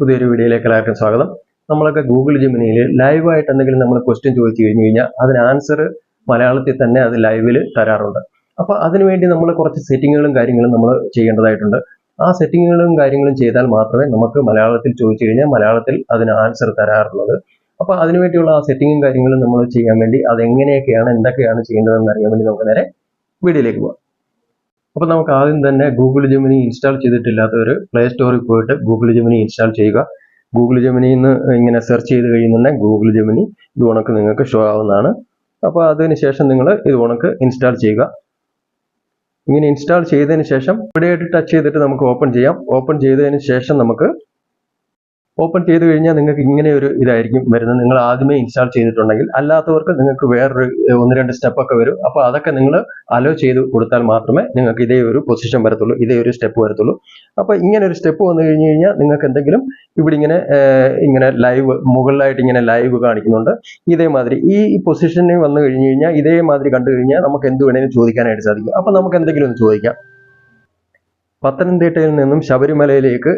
പുതിയൊരു വീഡിയോയിലേക്ക് എല്ലാവർക്കും സ്വാഗതം. നമ്മളൊക്കെ ഗൂഗിൾ ജിമിനിയിൽ ലൈവായിട്ട് എന്തെങ്കിലും നമ്മൾ ക്വസ്റ്റ്യൻ ചോദിച്ചു കഴിഞ്ഞു കഴിഞ്ഞാൽ അതിന് ആൻസർ മലയാളത്തിൽ തന്നെ അത് ലൈവിൽ തരാറുണ്ട്. അപ്പോൾ അതിനുവേണ്ടി നമ്മൾ കുറച്ച് സെറ്റിങ്ങുകളും കാര്യങ്ങളും നമ്മൾ ചെയ്യേണ്ടതായിട്ടുണ്ട്. ആ സെറ്റിങ്ങുകളും കാര്യങ്ങളും ചെയ്താൽ മാത്രമേ നമുക്ക് മലയാളത്തിൽ ചോദിച്ചു കഴിഞ്ഞാൽ മലയാളത്തിൽ അതിന് ആൻസർ തരാറുള്ളത്. അപ്പോൾ അതിനുവേണ്ടിയുള്ള ആ സെറ്റിങ്ങും കാര്യങ്ങളും നമ്മൾ ചെയ്യാൻ വേണ്ടി അതെങ്ങനെയൊക്കെയാണ് എന്തൊക്കെയാണ് ചെയ്യേണ്ടതെന്ന് അറിയാൻ വേണ്ടി നമുക്ക് നേരെ വീഡിയോയിലേക്ക് പോകാം അപ്പോൾ നമുക്ക് ആദ്യം തന്നെ ഗൂഗിൾ ജെമിനി ഇൻസ്റ്റാൾ ചെയ്തിട്ടില്ലാത്തവർ പ്ലേ സ്റ്റോറിൽ പോയിട്ട് ഗൂഗിൾ ജെമിനി ഇൻസ്റ്റാൾ ചെയ്യുക. ഗൂഗിൾ ജെമിനിയിൽ നിന്ന് ഇങ്ങനെ സെർച്ച് ചെയ്ത് കഴിയുന്നുണ്ടെങ്കിൽ ഗൂഗിൾ ജെമിനി ഇത് ഉണക്ക് നിങ്ങൾക്ക് ഷോ ആവുന്നതാണ്. അപ്പോൾ അതിന് ശേഷം നിങ്ങൾ ഇത് ഉണക്ക് ഇൻസ്റ്റാൾ ചെയ്യുക. ഇങ്ങനെ ഇൻസ്റ്റാൾ ചെയ്തതിന് ശേഷം ഇവിടെയായിട്ട് ടച്ച് ചെയ്തിട്ട് നമുക്ക് ഓപ്പൺ ചെയ്യാം. ഓപ്പൺ ചെയ്തതിന് ശേഷം നമുക്ക് ഓപ്പൺ ചെയ്ത് കഴിഞ്ഞാൽ നിങ്ങൾക്ക് ഇങ്ങനെ ഒരു ഇതായിരിക്കും വരുന്നത്. നിങ്ങൾ ആദ്യമേ ഇൻസ്റ്റാൾ ചെയ്തിട്ടുണ്ടെങ്കിൽ അല്ലാത്തവർക്ക് നിങ്ങൾക്ക് വേറൊരു ഒന്ന് രണ്ട് സ്റ്റെപ്പ് ഒക്കെ വരും. അപ്പോൾ അതൊക്കെ നിങ്ങൾ അലോ ചെയ്ത് കൊടുത്താൽ മാത്രമേ നിങ്ങൾക്ക് ഇതേ ഒരു പൊസിഷൻ വരത്തുള്ളൂ ഇതേ ഒരു സ്റ്റെപ്പ് വരത്തുള്ളൂ. അപ്പോൾ ഇങ്ങനെ ഒരു സ്റ്റെപ്പ് വന്നു കഴിഞ്ഞ് കഴിഞ്ഞാൽ നിങ്ങൾക്ക് എന്തെങ്കിലും ഇവിടെ ഇങ്ങനെ ഇങ്ങനെ ലൈവ് മുകളിലായിട്ട് ഇങ്ങനെ ലൈവ് കാണിക്കുന്നുണ്ട്. ഇതേമാതിരി ഈ പൊസിഷനിൽ വന്നു കഴിഞ്ഞ് കഴിഞ്ഞാൽ ഇതേമാതിരി കണ്ടു കഴിഞ്ഞാൽ നമുക്ക് എന്ത് വേണേലും ചോദിക്കാനായിട്ട് സാധിക്കും. അപ്പോൾ നമുക്ക് എന്തെങ്കിലും ഒന്ന് ചോദിക്കാം. പത്തനംതിട്ടയിൽ നിന്നും ശബരിമലയിലേക്ക്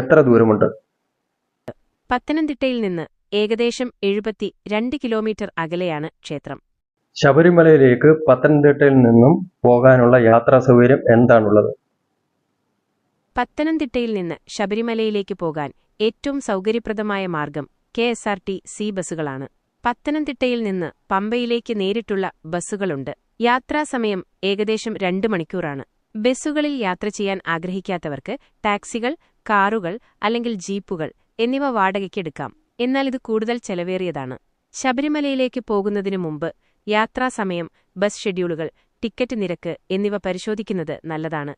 എത്ര ദൂരമുണ്ട്? പത്തനംതിട്ടയിൽ നിന്ന് ഏകദേശം എഴുപത്തി രണ്ട് കിലോമീറ്റർ അകലെയാണ് ക്ഷേത്രം. ശബരിമലയിലേക്ക് പത്തനംതിട്ടയിൽ നിന്നും പോകാനുള്ള യാത്രാ സൗകര്യം എന്താണുള്ളത്? പത്തനംതിട്ടയിൽ നിന്ന് ശബരിമലയിലേക്ക് പോകാൻ ഏറ്റവും സൗകര്യപ്രദമായ മാർഗം K S R T C ബസ്സുകളാണ്. പത്തനംതിട്ടയിൽ നിന്ന് പമ്പയിലേക്ക് നേരിട്ടുള്ള ബസ്സുകളുണ്ട്. യാത്രാസമയം ഏകദേശം രണ്ട് മണിക്കൂറാണ്. ബസ്സുകളിൽ യാത്ര ചെയ്യാൻ ആഗ്രഹിക്കാത്തവർക്ക് ടാക്സികൾ കാറുകൾ അല്ലെങ്കിൽ ജീപ്പുകൾ എന്നിവ വാടകയ്ക്കെടുക്കാം. എന്നാൽ ഇത് കൂടുതൽ ചെലവേറിയതാണ്. ശബരിമലയിലേക്ക് പോകുന്നതിനു മുമ്പ് യാത്രാസമയം ബസ് ഷെഡ്യൂളുകൾ ടിക്കറ്റ് നിരക്ക് എന്നിവ പരിശോധിക്കുന്നത് നല്ലതാണ്.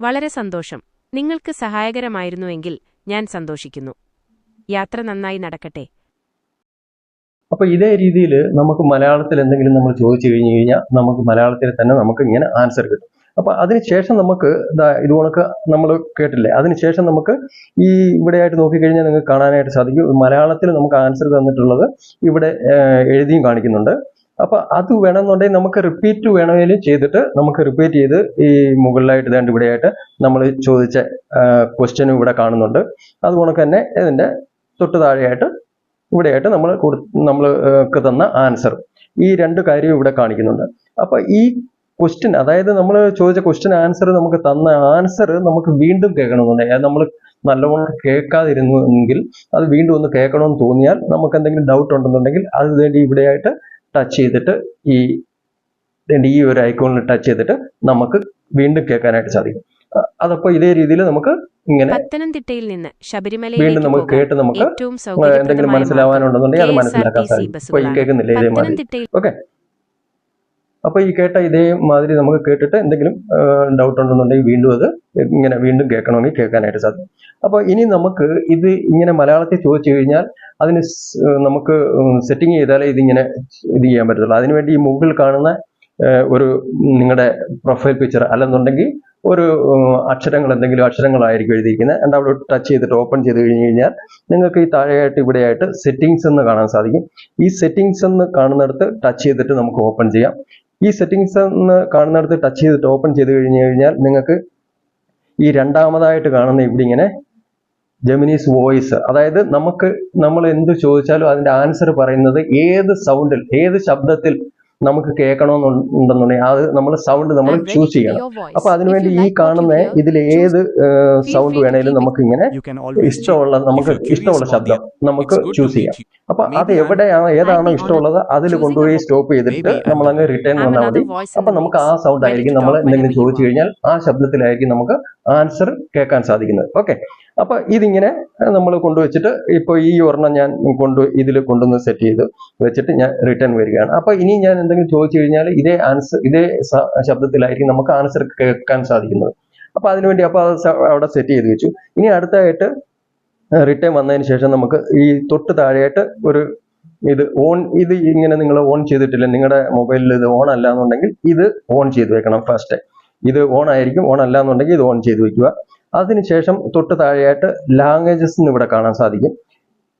വളരെ സന്തോഷം. നിങ്ങൾക്ക് സഹായകരമായിരുന്നുവെങ്കിൽ ഞാൻ സന്തോഷിക്കുന്നു. യാത്ര നന്നായി നടക്കട്ടെ. അപ്പൊ ഇതേ രീതിയിൽ നമുക്ക് മലയാളത്തിൽ എന്തെങ്കിലും നമ്മൾ ചോദിച്ചു കഴിഞ്ഞു കഴിഞ്ഞാൽ നമുക്ക് മലയാളത്തിൽ തന്നെ നമുക്ക് ഇങ്ങനെ ആൻസർ കിട്ടും. അപ്പൊ അതിനുശേഷം നമുക്ക് ഇത് കണക്ക് നമ്മൾ കേട്ടില്ലേ? അതിനുശേഷം നമുക്ക് ഈ ഇവിടെയായിട്ട് നോക്കിക്കഴിഞ്ഞാൽ നിങ്ങൾക്ക് കാണാനായിട്ട് സാധിക്കും. മലയാളത്തിൽ നമുക്ക് ആൻസർ തന്നിട്ടുള്ളത് ഇവിടെ എഴുതിയും കാണിക്കുന്നുണ്ട്. അപ്പൊ അത് വേണമെന്നുണ്ടെങ്കിൽ നമുക്ക് റിപ്പീറ്റ് വേണമെങ്കിലും ചെയ്തിട്ട് നമുക്ക് റിപ്പീറ്റ് ചെയ്ത് ഈ മുകളിലായിട്ട് ഇതാണ്ട് ഇവിടെയായിട്ട് നമ്മൾ ചോദിച്ച ക്വസ്റ്റ്യനും ഇവിടെ കാണുന്നുണ്ട്. അതുകൊണ്ട് തന്നെ ഇതിന്റെ തൊട്ട് താഴെയായിട്ട് ഇവിടെയായിട്ട് നമ്മൾ നമ്മൾക്ക് തന്ന ആൻസർ ഈ രണ്ട് കാര്യവും ഇവിടെ കാണിക്കുന്നുണ്ട്. അപ്പൊ ഈ ക്വസ്റ്റ്യൻ അതായത് നമ്മൾ ചോദിച്ച ക്വസ്റ്റ്യൻ ആൻസർ നമുക്ക് തന്ന ആൻസർ നമുക്ക് വീണ്ടും കേൾക്കണമെന്നുണ്ടെങ്കിൽ അത് നമ്മൾ നല്ലവണ്ണം കേൾക്കാതിരുന്നു എങ്കിൽ അത് വീണ്ടും ഒന്ന് കേൾക്കണമെന്ന് തോന്നിയാൽ നമുക്ക് എന്തെങ്കിലും ഡൗട്ട് ഉണ്ടെന്നുണ്ടെങ്കിൽ അത് വേണ്ടി ഇവിടെയായിട്ട് ടച്ച് ചെയ്തിട്ട് ഈ ഈ ഒരു ഐക്കോണിൽ ടച്ച് ചെയ്തിട്ട് നമുക്ക് വീണ്ടും കേൾക്കാനായിട്ട് സാധിക്കും. അതപ്പോ ഇതേ രീതിയിൽ നമുക്ക് ഇങ്ങനെ പത്തനംതിട്ടയിൽ നിന്ന് വീണ്ടും ശബരിമലയിലേക്ക് നമുക്ക് കേട്ട് നമുക്ക് എന്തെങ്കിലും മനസ്സിലാവാനുണ്ടെന്നുണ്ടെങ്കിൽ അത് മനസ്സിലാക്കാൻ സാധിക്കും. ഇപ്പൊ ഈ. കേൾക്കുന്നില്ലേ ഇതേമാതിരി? ഓക്കെ. അപ്പൊ ഈ കേട്ട ഇതേ മാതിരി നമുക്ക് കേട്ടിട്ട് എന്തെങ്കിലും ഡൗട്ട് ഉണ്ടെന്നുണ്ടെങ്കിൽ വീണ്ടും അത് ഇങ്ങനെ വീണ്ടും കേൾക്കണമെങ്കിൽ കേൾക്കാനായിട്ട് സാധിക്കും. അപ്പോൾ ഇനി നമുക്ക് ഇത് ഇങ്ങനെ മലയാളത്തിൽ ചോദിച്ചു കഴിഞ്ഞാൽ അതിന് നമുക്ക് സെറ്റിംഗ് ചെയ്താലേ ഇതിങ്ങനെ ഇത് ചെയ്യാൻ പറ്റത്തുള്ളൂ. അതിനുവേണ്ടി ഈ മുകളിൽ കാണുന്ന ഒരു നിങ്ങളുടെ പ്രൊഫൈൽ പിക്ചർ അല്ലെന്നുണ്ടെങ്കിൽ ഒരു അക്ഷരങ്ങൾ എന്തെങ്കിലും അക്ഷരങ്ങളായിരിക്കും എഴുതിയിരിക്കുന്നത്. രണ്ട് അവിടെ ടച്ച് ചെയ്തിട്ട് ഓപ്പൺ ചെയ്ത് കഴിഞ്ഞ് കഴിഞ്ഞാൽ നിങ്ങൾക്ക് ഈ താഴെയായിട്ട് ഇവിടെയായിട്ട് സെറ്റിങ്സ് എന്ന് കാണാൻ സാധിക്കും. ഈ സെറ്റിങ്സ് എന്ന് കാണുന്നിടത്ത് ടച്ച് ചെയ്തിട്ട് നമുക്ക് ഓപ്പൺ ചെയ്യാം. ഈ സെറ്റിംഗ്സ് എന്ന് കാണുന്നിടത്ത് ടച്ച് ചെയ്തിട്ട് ഓപ്പൺ ചെയ്ത് കഴിഞ്ഞു കഴിഞ്ഞാൽ നിങ്ങൾക്ക് ഈ രണ്ടാമതായിട്ട് കാണുന്ന ഇവിടെ ഇങ്ങനെ ജെമിനീസ് വോയിസ് അതായത് നമുക്ക് നമ്മൾ എന്ത് ചോദിച്ചാലും അതിന്റെ ആൻസർ പറയുന്നത് ഏത് സൗണ്ടിൽ ഏത് ശബ്ദത്തിൽ നമുക്ക് കേൾക്കണമെന്നുണ്ടെന്നുണ്ടെങ്കിൽ അത് നമ്മൾ സൗണ്ട് നമ്മൾ ചൂസ് ചെയ്യണം. അപ്പൊ അതിനുവേണ്ടി ഈ കാണുന്ന ഇതിൽ ഏത് സൗണ്ട് വേണേലും നമുക്ക് ഇങ്ങനെ ഇഷ്ടമുള്ള നമുക്ക് ഇഷ്ടമുള്ള ശബ്ദം നമുക്ക് ചൂസ് ചെയ്യാം. അപ്പൊ അത് എവിടെയാണ് ഏതാണോ ഇഷ്ടമുള്ളത് അതിൽ കൊണ്ടുപോയി സ്റ്റോപ്പ് ചെയ്തിട്ട് നമ്മൾ അങ്ങ് റിട്ടേൺ വന്നാൽ മതി. അപ്പൊ നമുക്ക് ആ സൗണ്ട് ആയിരിക്കും നമ്മൾ എന്തെങ്കിലും ചോദിച്ചു കഴിഞ്ഞാൽ ആ ശബ്ദത്തിലായിരിക്കും നമുക്ക് ആൻസർ കേൾക്കാൻ സാധിക്കുന്നത്. ഓക്കെ അപ്പൊ ഇതിങ്ങനെ നമ്മൾ കൊണ്ടുവച്ചിട്ട് ഇപ്പൊ ഈ ഒരെണ്ണം ഞാൻ കൊണ്ട് ഇതിൽ കൊണ്ടുവന്ന് സെറ്റ് ചെയ്ത് വെച്ചിട്ട് ഞാൻ റിട്ടേൺ വരികയാണ്. അപ്പൊ ഇനി ഞാൻ എന്തെങ്കിലും ചോദിച്ചു കഴിഞ്ഞാൽ ഇതേ ആൻസർ ഇതേ ശബ്ദത്തിലായിരിക്കും നമുക്ക് ആൻസർ കേൾക്കാൻ സാധിക്കുന്നത്. അപ്പൊ അതിനുവേണ്ടി അപ്പൊ അവിടെ സെറ്റ് ചെയ്ത് വെച്ചു. ഇനി അടുത്തായിട്ട് റിട്ടേൺ വന്നതിന് ശേഷം നമുക്ക് ഈ തൊട്ട് താഴെയായിട്ട് ഒരു ഇത് ഓൺ ഇത് ഇങ്ങനെ നിങ്ങൾ ഓൺ ചെയ്തിട്ടില്ല. നിങ്ങളുടെ മൊബൈലിൽ ഇത് ഓൺ അല്ല എന്നുണ്ടെങ്കിൽ ഇത് ഓൺ ചെയ്ത് വെക്കണം ഫസ്റ്റ് ഇത് ഓൺ ആയിരിക്കും ഓൺ അല്ല എന്നുണ്ടെങ്കിൽ ഇത് ഓൺ ചെയ്ത് വെക്കുക. അതിനുശേഷം തൊട്ട് താഴെയായിട്ട് ലാംഗ്വേജസ് എന്ന് ഇവിടെ കാണാൻ സാധിക്കും.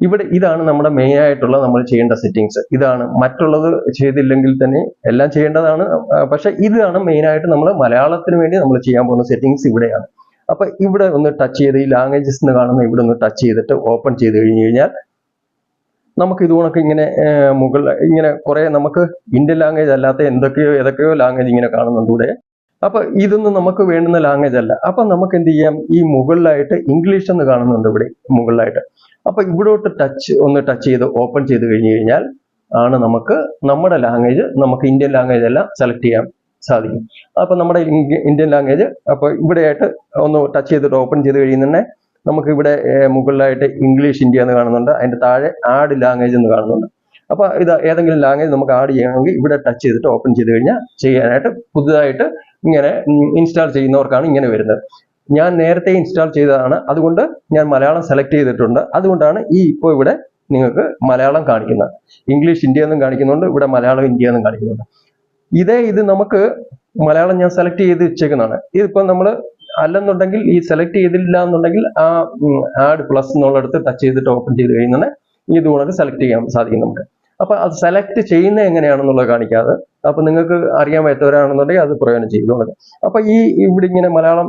ഇവിടെ ഇതാണ് നമ്മുടെ മെയിൻ ആയിട്ടുള്ള നമ്മൾ ചെയ്യേണ്ട സെറ്റിങ്സ് ഇതാണ് മറ്റുള്ളത് ചെയ്തില്ലെങ്കിൽ തന്നെ എല്ലാം ചെയ്യേണ്ടതാണ്. പക്ഷെ ഇതാണ് മെയിൻ ആയിട്ട് നമ്മൾ മലയാളത്തിന് വേണ്ടി നമ്മൾ ചെയ്യാൻ പോകുന്ന സെറ്റിങ്സ് ഇവിടെയാണ്. അപ്പൊ ഇവിടെ ഒന്ന് ടച്ച് ചെയ്ത് ഈ ലാംഗ്വേജസ് എന്ന് കാണുന്ന ഇവിടെ ഒന്ന് ടച്ച് ചെയ്തിട്ട് ഓപ്പൺ ചെയ്ത് കഴിഞ്ഞു കഴിഞ്ഞാൽ നമുക്ക് ഇത് കണക്ക് ഇങ്ങനെ മുകളിൽ ഇങ്ങനെ കുറെ നമുക്ക് ഇന്ത്യൻ ലാംഗ്വേജ് അല്ലാത്ത എന്തൊക്കെയോ ഏതൊക്കെയോ ലാംഗ്വേജ് ഇങ്ങനെ കാണുന്നുണ്ട് ഇവിടെ. അപ്പൊ ഇതൊന്നും നമുക്ക് വേണ്ടുന്ന ലാംഗ്വേജ് അല്ല. അപ്പൊ നമുക്ക് എന്ത് ചെയ്യാം? ഈ മുകളിലായിട്ട് ഇംഗ്ലീഷ് എന്ന് കാണുന്നുണ്ട് ഇവിടെ മുകളിലായിട്ട്. അപ്പൊ ഇവിടോട്ട് ടച്ച് ഒന്ന് ടച്ച് ചെയ്ത് ഓപ്പൺ ചെയ്ത് കഴിഞ്ഞു കഴിഞ്ഞാൽ ആണ് നമുക്ക് നമ്മുടെ ലാംഗ്വേജ് നമുക്ക് ഇന്ത്യൻ ലാംഗ്വേജ് എല്ലാം സെലക്ട് ചെയ്യാൻ സാധിക്കും. അപ്പൊ നമ്മുടെ ഇന്ത്യൻ ലാംഗ്വേജ് അപ്പൊ ഇവിടെയായിട്ട് ഒന്ന് ടച്ച് ചെയ്തിട്ട് ഓപ്പൺ ചെയ്ത് കഴിയുന്നതന്നെ നമുക്ക് ഇവിടെ മുകളിലായിട്ട് ഇംഗ്ലീഷ് ഇന്ത്യ എന്ന് കാണുന്നുണ്ട്. അതിന്റെ താഴെ ആഡ് ലാംഗ്വേജ് എന്ന് കാണുന്നുണ്ട്. അപ്പൊ ഇത് ഏതെങ്കിലും ലാംഗ്വേജ് നമുക്ക് ആഡ് ചെയ്യണമെങ്കിൽ ഇവിടെ ടച്ച് ചെയ്തിട്ട് ഓപ്പൺ ചെയ്ത് കഴിഞ്ഞാൽ ചെയ്യാനായിട്ട് പുതുതായിട്ട് ഇങ്ങനെ ഇൻസ്റ്റാൾ ചെയ്യുന്നവർക്കാണ് ഇങ്ങനെ വരുന്നത്. ഞാൻ നേരത്തെ ഇൻസ്റ്റാൾ ചെയ്തതാണ്. അതുകൊണ്ട് ഞാൻ മലയാളം സെലക്ട് ചെയ്തിട്ടുണ്ട്. അതുകൊണ്ടാണ് ഈ ഇപ്പോൾ ഇവിടെ നിങ്ങൾക്ക് മലയാളം കാണിക്കുന്നത്. ഇംഗ്ലീഷ് ഇന്ത്യ എന്നും കാണിക്കുന്നുണ്ട്. ഇവിടെ മലയാളം ഇന്ത്യ എന്നും കാണിക്കുന്നുണ്ട്. ഇതേ ഇത് നമുക്ക് മലയാളം ഞാൻ സെലക്ട് ചെയ്ത് വെച്ചേക്കുന്നതാണ്. ഇതിപ്പോൾ നമ്മൾ അല്ലെന്നുണ്ടെങ്കിൽ ഈ സെലക്ട് ചെയ്തില്ല എന്നുണ്ടെങ്കിൽ ആ ആഡ് പ്ലസ് എന്നുള്ളടുത്ത് ടച്ച് ചെയ്തിട്ട് ഓപ്പൺ ചെയ്ത് കഴിയുന്നുണ്ടെങ്കിൽ ഇത് ഉണക്ക് സെലക്ട് ചെയ്യാൻ സാധിക്കും നമുക്ക്. അപ്പൊ അത് സെലക്ട് ചെയ്യുന്നത് എങ്ങനെയാണെന്നുള്ളത് കാണിക്കാതെ അപ്പൊ നിങ്ങൾക്ക് അറിയാൻ പറ്റുന്നവരാണെന്നുണ്ടെങ്കിൽ അത് പ്രയോജനം ചെയ്തോളുക അപ്പൊ ഈ ഇവിടെ ഇങ്ങനെ മലയാളം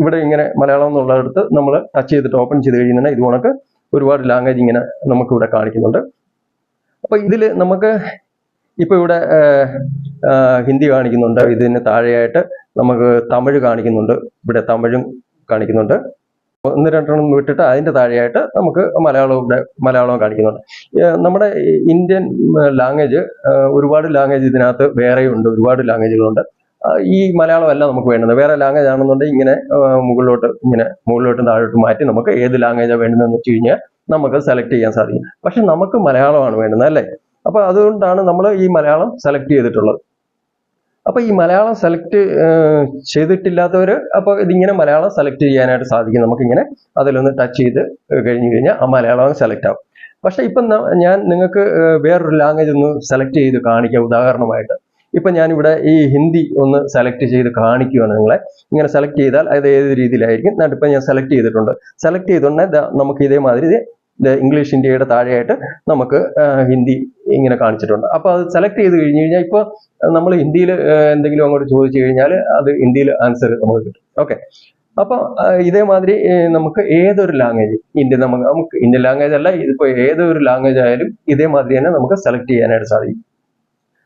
ഇവിടെ ഇങ്ങനെ മലയാളം എന്നുള്ള അടുത്ത് നമ്മൾ ടച്ച് ചെയ്തിട്ട് ഓപ്പൺ ചെയ്ത് കഴിയുന്നുണ്ടെങ്കിൽ ഇത് കണക്ക് ഒരുപാട് ലാംഗ്വേജ് ഇങ്ങനെ നമുക്ക് ഇവിടെ കാണിക്കുന്നുണ്ട്. അപ്പൊ ഇതിൽ നമുക്ക് ഇപ്പൊ ഇവിടെ ഹിന്ദി കാണിക്കുന്നുണ്ട്. ഇതിന് താഴെയായിട്ട് നമുക്ക് തമിഴ് കാണിക്കുന്നുണ്ട്. ഇവിടെ തമിഴും കാണിക്കുന്നുണ്ട്. ഒന്ന് രണ്ടെണ്ണം വിട്ടിട്ട് അതിന്റെ താഴെയായിട്ട് നമുക്ക് മലയാളവും മലയാളവും കാണിക്കുന്നുണ്ട്. നമ്മുടെ ഇന്ത്യൻ ലാംഗ്വേജ് ഒരുപാട് ലാംഗ്വേജ് ഇതിനകത്ത് വേറെയുണ്ട് ഒരുപാട് ലാംഗ്വേജുകളുണ്ട്. ഈ മലയാളം അല്ല നമുക്ക് വേണ്ടത്. വേറെ ലാംഗ്വേജ് ആണെന്നുണ്ടെങ്കിൽ ഇങ്ങനെ മുകളിലോട്ട് ഇങ്ങനെ മുകളിലോട്ടും താഴോട്ടും മാറ്റി നമുക്ക് ഏത് ലാംഗ്വേജാണ് വേണ്ടതെന്ന് വെച്ച് കഴിഞ്ഞാൽ നമുക്ക് സെലക്ട് ചെയ്യാൻ സാധിക്കും. പക്ഷെ നമുക്ക് മലയാളമാണ് വേണ്ടുന്നത് അല്ലേ? അപ്പൊ അതുകൊണ്ടാണ് നമ്മൾ ഈ മലയാളം സെലക്ട് ചെയ്തിട്ടുള്ളത്. അപ്പൊ ഈ മലയാളം സെലക്ട് ചെയ്തിട്ടില്ലാത്തവർ അപ്പൊ ഇതിങ്ങനെ മലയാളം സെലക്ട് ചെയ്യാനായിട്ട് സാധിക്കും. നമുക്കിങ്ങനെ അതിലൊന്ന് ടച്ച് ചെയ്ത് കഴിഞ്ഞു കഴിഞ്ഞാൽ ആ മലയാളം സെലക്ട് ആവും. പക്ഷെ ഇപ്പം ഞാൻ നിങ്ങൾക്ക് വേറൊരു ലാംഗ്വേജ് ഒന്ന് സെലക്ട് ചെയ്ത് കാണിക്കാം ഉദാഹരണമായിട്ട്. ഇപ്പൊ ഞാനിവിടെ ഈ ഹിന്ദി ഒന്ന് സെലക്ട് ചെയ്ത് കാണിക്കുകയാണ് നിങ്ങളെ. ഇങ്ങനെ സെലക്ട് ചെയ്താൽ അത് ഏത് രീതിയിലായിരിക്കും? എന്നിട്ട് ഇപ്പൊ ഞാൻ സെലക്ട് ചെയ്തിട്ടുണ്ട്. സെലക്ട് ചെയ്തിട്ടുണ്ടെങ്കിൽ നമുക്ക് ഇതേമാതിരി ഇത് ഇത് ഇംഗ്ലീഷ് ഇന്ത്യയുടെ താഴെയായിട്ട് നമുക്ക് ഹിന്ദി ഇങ്ങനെ കാണിച്ചിട്ടുണ്ട്. അപ്പൊ അത് സെലക്ട് ചെയ്ത് കഴിഞ്ഞ് കഴിഞ്ഞാൽ ഇപ്പൊ നമ്മൾ ഹിന്ദിയിൽ എന്തെങ്കിലും അങ്ങോട്ട് ചോദിച്ചു കഴിഞ്ഞാൽ അത് ഹിന്ദിയിൽ ആൻസർ നമുക്ക് കിട്ടും. ഓക്കെ അപ്പൊ ആ, ഇതേമാതിരി നമുക്ക് ഏതൊരു ലാംഗ്വേജ് ഇന്ത്യൻ നമുക്ക് നമുക്ക് ഇന്ത്യൻ ലാംഗ്വേജ് അല്ല ഇതിപ്പോ ഏതൊരു ലാംഗ്വേജ് ആയാലും ഇതേമാതിരി തന്നെ നമുക്ക് സെലക്ട് ചെയ്യാനായിട്ട് സാധിക്കും.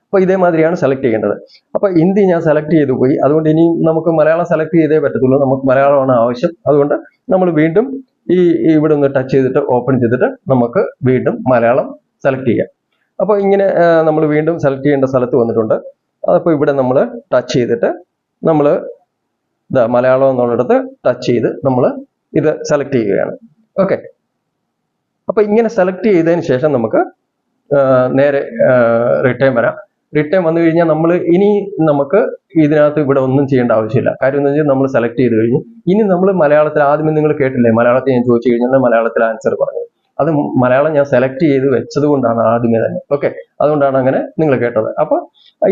അപ്പൊ ഇതേമാതിരിയാണ് സെലക്ട് ചെയ്യേണ്ടത്. അപ്പൊ ഹിന്ദി ഞാൻ സെലക്ട് ചെയ്തു പോയി. അതുകൊണ്ട് ഇനി നമുക്ക് മലയാളം സെലക്ട് ചെയ്തേ പറ്റത്തുള്ളൂ. നമുക്ക് മലയാളമാണ് ആവശ്യം. അതുകൊണ്ട് നമ്മൾ വീണ്ടും ഈ ഇവിടെ ഒന്ന് ടച്ച് ചെയ്തിട്ട് ഓപ്പൺ ചെയ്തിട്ട് നമുക്ക് വീണ്ടും മലയാളം സെലക്ട് ചെയ്യാം. അപ്പോൾ ഇങ്ങനെ നമ്മൾ വീണ്ടും സെലക്ട് ചെയ്യേണ്ട സ്ഥലത്ത് വന്നിട്ടുണ്ട്. അപ്പോൾ ഇവിടെ നമ്മൾ ടച്ച് ചെയ്തിട്ട് നമ്മൾ ഇതാ മലയാളം എന്നുള്ളിടത്ത് ടച്ച് ചെയ്ത് നമ്മൾ ഇത് സെലക്ട് ചെയ്യുകയാണ്. ഓക്കെ അപ്പോൾ ഇങ്ങനെ സെലക്ട് ചെയ്തതിന് ശേഷം നമുക്ക് നേരെ റിട്ടേൺ വരാം. റിട്ടേൺ വന്നു കഴിഞ്ഞാൽ നമ്മൾ ഇനി നമുക്ക് ഇതിനകത്ത് ഇവിടെ ഒന്നും ചെയ്യേണ്ട ആവശ്യമില്ല. കാര്യം എന്ന് വെച്ചാൽ നമ്മൾ സെലക്ട് ചെയ്ത് കഴിഞ്ഞു. ഇനി നമ്മൾ മലയാളത്തിൽ ആദ്യമേ നിങ്ങൾ കേട്ടില്ലേ? മലയാളത്തിൽ ഞാൻ ചോദിച്ചു കഴിഞ്ഞാൽ മലയാളത്തിൽ ആൻസർ പറഞ്ഞു. അത് മലയാളം ഞാൻ സെലക്ട് ചെയ്ത് വെച്ചത് കൊണ്ടാണ് ആദ്യമേ തന്നെ. ഓക്കെ അതുകൊണ്ടാണ് അങ്ങനെ നിങ്ങൾ കേട്ടത്. അപ്പൊ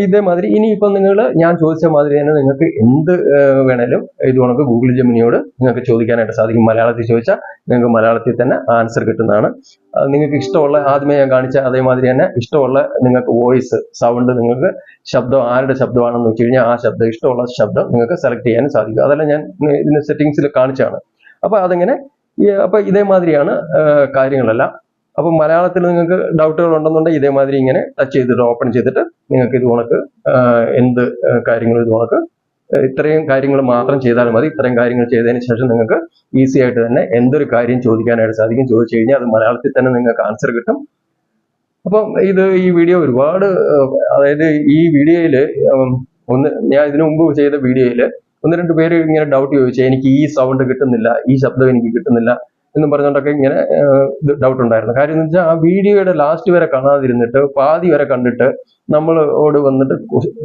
ഇതേമാതിരി. ഇനിയിപ്പം നിങ്ങൾ ഞാൻ ചോദിച്ച മാതിരി തന്നെ നിങ്ങൾക്ക് എന്ത് വേണേലും ഇത് കണക്ക് ഗൂഗിൾ ജമിനിയോട് നിങ്ങൾക്ക് ചോദിക്കാനായിട്ട് സാധിക്കും. മലയാളത്തിൽ ചോദിച്ചാൽ നിങ്ങൾക്ക് മലയാളത്തിൽ തന്നെ ആൻസർ കിട്ടുന്നതാണ്. നിങ്ങൾക്ക് ഇഷ്ടമുള്ള ആദ്യമേ ഞാൻ കാണിച്ച അതേമാതിരി തന്നെ ഇഷ്ടമുള്ള നിങ്ങൾക്ക് വോയിസ് സൗണ്ട് നിങ്ങൾക്ക് ശബ്ദം ആരുടെ ശബ്ദമാണെന്ന് വെച്ച് കഴിഞ്ഞാൽ ആ ശബ്ദം ഇഷ്ടമുള്ള ശബ്ദം നിങ്ങൾക്ക് സെലക്ട് ചെയ്യാനും സാധിക്കും. അതെല്ലാം ഞാൻ ഇതിന് സെറ്റിങ്സിൽ കാണിച്ചാണ് അപ്പോൾ അതങ്ങനെ? അപ്പൊ ഇതേമാതിരിയാണ് കാര്യങ്ങളെല്ലാം. അപ്പൊ മലയാളത്തിൽ നിങ്ങൾക്ക് ഡൗട്ടുകൾ ഉണ്ടെന്നുണ്ടെങ്കിൽ ഇതേമാതിരി ഇങ്ങനെ ടച്ച് ചെയ്തിട്ട് ഓപ്പൺ ചെയ്തിട്ട് നിങ്ങൾക്ക് ഇത് കണക്ക് എന്ത് കാര്യങ്ങൾ ഇത് കണക്ക് ഇത്രയും കാര്യങ്ങൾ മാത്രം ചെയ്താൽ മതി. ഇത്രയും കാര്യങ്ങൾ ചെയ്തതിന് ശേഷം നിങ്ങൾക്ക് ഈസി ആയിട്ട് തന്നെ എന്തൊരു കാര്യം ചോദിക്കാനായിട്ട് സാധിക്കും ചോദിച്ചു കഴിഞ്ഞാൽ അത് മലയാളത്തിൽ തന്നെ നിങ്ങൾക്ക് ആൻസർ കിട്ടും. അപ്പം ഇത് ഈ വീഡിയോ ഒരുപാട് അതായത് ഈ വീഡിയോയിൽ ഒന്ന് ഞാൻ ഇതിനു മുമ്പ് ചെയ്ത വീഡിയോയിൽ ഒന്ന് രണ്ട് പേര് ഇങ്ങനെ ഡൗട്ട് ചോദിച്ചു എനിക്ക് ഈ സൗണ്ട് കിട്ടുന്നില്ല ഈ ശബ്ദം എനിക്ക് കിട്ടുന്നില്ല എന്നും പറഞ്ഞുകൊണ്ടൊക്കെ ഇങ്ങനെ ഡൗട്ട് ഉണ്ടായിരുന്നു. കാര്യം എന്ന് വെച്ചാൽ ആ വീഡിയോയുടെ ലാസ്റ്റ് വരെ കാണാതിരുന്നിട്ട് പാതി വരെ കണ്ടിട്ട് നമ്മളോട് വന്നിട്ട്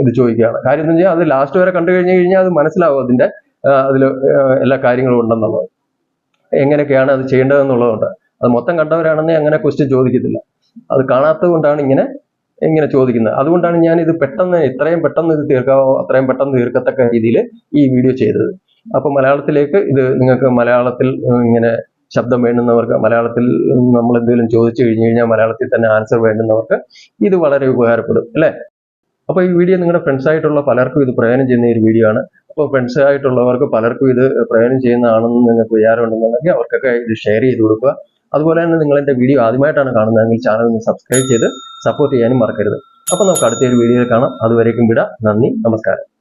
ഇത് ചോദിക്കുകയാണ്. കാര്യം എന്ന് വെച്ചാൽ അത് ലാസ്റ്റ് വരെ കണ്ടു കഴിഞ്ഞു കഴിഞ്ഞാൽ അത് മനസ്സിലാവും അതിന്റെ അതിൽ എല്ലാ കാര്യങ്ങളും ഉണ്ടെന്നുള്ളത്. എങ്ങനെയൊക്കെയാണ് അത് ചെയ്യേണ്ടതെന്നുള്ളതുകൊണ്ട്. അത് മൊത്തം കണ്ടവരാണെന്നേ അങ്ങനെ ക്വസ്റ്റ്യൻ ചോദിക്കത്തില്ല. അത് കാണാത്തത് കൊണ്ടാണ് ഇങ്ങനെ ഇങ്ങനെ ചോദിക്കുന്നത്. അതുകൊണ്ടാണ് ഞാൻ ഇത് പെട്ടെന്ന് ഇത്രയും പെട്ടെന്ന് ഇത് തീർക്കാവോ അത്രയും പെട്ടെന്ന് തീർക്കത്തക്ക രീതിയിൽ ഈ വീഡിയോ ചെയ്തത്. അപ്പൊ മലയാളത്തിലേക്ക് ഇത് നിങ്ങൾക്ക് മലയാളത്തിൽ ഇങ്ങനെ ശബ്ദം വേണ്ടുന്നവർക്ക് മലയാളത്തിൽ നമ്മൾ എന്തെങ്കിലും ചോദിച്ചു കഴിഞ്ഞു കഴിഞ്ഞാൽ മലയാളത്തിൽ തന്നെ ആൻസർ വേണ്ടുന്നവർക്ക് ഇത് വളരെ ഉപകാരപ്പെടും അല്ലേ? അപ്പോൾ ഈ വീഡിയോ നിങ്ങളുടെ ഫ്രണ്ട്സ് ആയിട്ടുള്ള പലർക്കും ഇത് പ്രയോജനം ചെയ്യുന്ന ഒരു വീഡിയോ ആണ്. അപ്പോൾ ഫ്രണ്ട്സ് ആയിട്ടുള്ളവർക്ക് പലർക്കും ഇത് പ്രയോജനം ചെയ്യുന്നതാണെന്ന് നിങ്ങൾക്ക് വിചാരമുണ്ടെന്നുണ്ടെങ്കിൽ അവർക്കൊക്കെ ഇത് ഷെയർ ചെയ്ത് കൊടുക്കുക. അതുപോലെ തന്നെ നിങ്ങൾ എന്റെ വീഡിയോ ആദ്യമായിട്ടാണ് കാണുന്നതെങ്കിൽ ചാനൽ ഒന്ന് സബ്സ്ക്രൈബ് ചെയ്ത് സപ്പോർട്ട് ചെയ്യാനും മറക്കരുത്. അപ്പോൾ നമുക്ക് അടുത്തൊരു വീഡിയോയിൽ കാണാം. അതുവരേക്കും വിടാം. നന്ദി നമസ്കാരം.